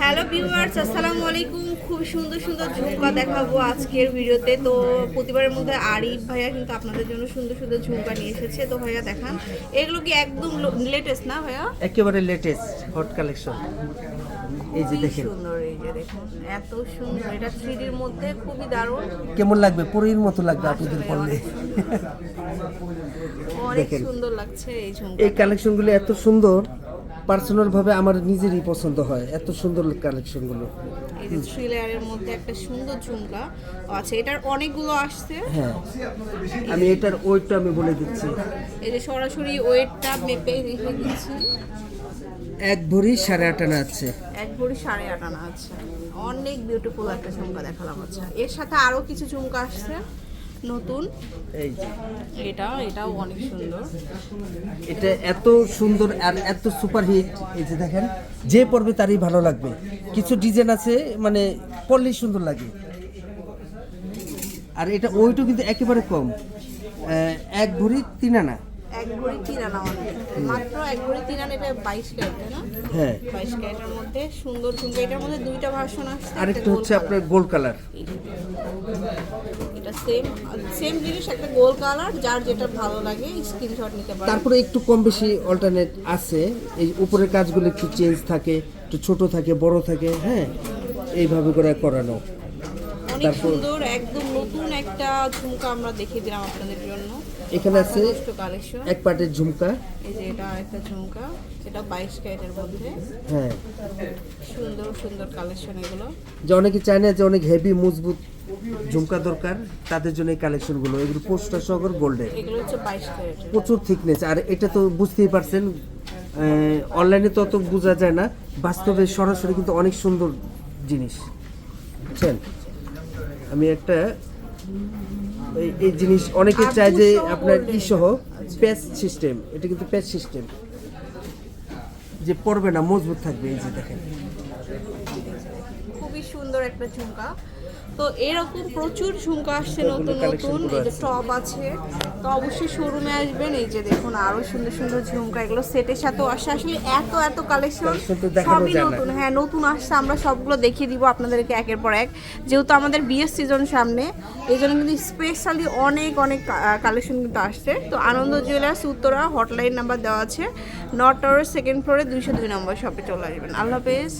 Hello viewers আসসালামু আলাইকুম। খুব সুন্দর সুন্দর ঝুমকা দেখাবো আজকের ভিডিওতে। তো প্রতিবারের মধ্যে আরিফ ভাইয়া কিন্তু আপনাদের জন্য সুন্দর সুন্দর ঝুমকা নিয়ে এসেছে। তো ভাইয়া দেখান। এগুলো কি একদম লেটেস্ট না ভাইয়া? একেবারে লেটেস্ট হট কালেকশন এই যে দেখেন। সুন্দর এই যে দেখুন এত সুন্দর। এটা থ্রিডির মধ্যে খুবই দারুণ। কেমন লাগবে? পরীর মতো লাগবে আপনাদের পড়লে অনেক সুন্দর লাগছে এই ঝুমকা এই কালেকশনগুলো এত সুন্দর পার্সোনাল ভাবে আমার নিজেরই পছন্দ হয় এত সুন্দর কালেকশনগুলো এই যে থ্রি লেয়ারের মধ্যে একটা সুন্দর ঝুমকা ও আচ্ছা এটার অনেকগুলো আসছে। হ্যাঁ আমি এটার ওয়েটটা আমি বলে দিচ্ছি। এই যে সরাসরি ওয়েটটা মেপে রেখে দিচ্ছি। এক ভরি সাড়ে আট আনা আছে। এক ভরি সাড়ে আট আনা আছে। অনেক বিউটিফুল একটা ঝুমকা দেখালাম আচ্ছা। এর সাথে আরও কিছু ঝুমকা আসছে। নতুন। এই যে। এটা এটাও অনেক সুন্দর। এটা এত সুন্দর আর এত সুপার হিট এই যে দেখেন যে পড়বে তারই ভালো লাগবে। কিছু ডিজাইন আছে মানে পড়লেই সুন্দর লাগে। আর এটা ওইটু কিন্তু একেবারে কম। এক ভরি তিন আনা। এক ভরি তিন আনা মাত্র এক ভরি তিন আনা এটা বাইশ ক্যারেট না? হ্যাঁ। বাইশ ক্যারেটের মধ্যে সুন্দর ঝুমকা এটার মধ্যে দুইটা ভার্সন আসছে আরেকটা একটা হচ্ছে আপনার গোল্ড কালার। এটা সেম সেম জিনিস একটা গোল কালার যার যেটা ভালো লাগে স্ক্রিনশট নিতে পারেন তারপরে একটু কম বেশি অল্টারনেট আছে। এই উপরের কাজগুলো একটু চেঞ্জ থাকে একটু ছোট থাকে বড় থাকে হ্যাঁ? এইভাবে করে করানো। অনেক সুন্দর একদম নতুন একটা ঝুমকা আমরা দেখিয়ে দিলাম আপনাদের জন্য। এখানে আছে কালেকশন এক পার্টের ঝুমকা। এই যে এটা একটা ঝুমকা এটা বাইশ ক্যারেটের মধ্যে। হ্যাঁ। সুন্দর সুন্দর কালেকশন এগুলো। যে অনেকে চায় না যে অনেক হেভি মজবুত ঝুমকা দরকার তাদের জন্য এই কালেকশনগুলো এগুলো পোস্টার সহকার গোল্ডের প্রচুর থিকনেস আর এটা তো বুঝতেই পারছেন অনলাইনে তো অত বোঝা যায় না। বাস্তবে সরাসরি কিন্তু অনেক সুন্দর জিনিস। বুঝছেন? আমি একটা এই- জিনিস অনেকে চায় যে আপনার। ই সহ প্যাচ সিস্টেম এটা কিন্তু প্যাচ সিস্টেম যে পড়বে না মজবুত থাকবে এই যে দেখেন। খুবই সুন্দর একটা ঝুমকা। তো এরকম প্রচুর ঝুমকা আসছে নতুন নতুন এই যে। টপ আছে। তো অবশ্যই শোরুমে আসবেন এই যে দেখুন আরও সুন্দর সুন্দর ঝুমকা এগুলো সেটের সাথেও আসে। আসলে এত এত কালেকশন সবই নতুন। হ্যাঁ নতুন আসছে আমরা সবগুলো দেখিয়ে দিব আপনাদেরকে একের পর এক। যেহেতু আমাদের বিয়ের সিজন সামনে এই জন্য কিন্তু স্পেশালি অনেক অনেক কালেকশন কিন্তু আসছে। তো Anand jewellers Uttara hotline number দেওয়া আছে। নট টাওয়ার সেকেন্ড ফ্লোরে দুইশো দুই নম্বর শপে চলে আসবেন। আল্লাহ হাফেজ।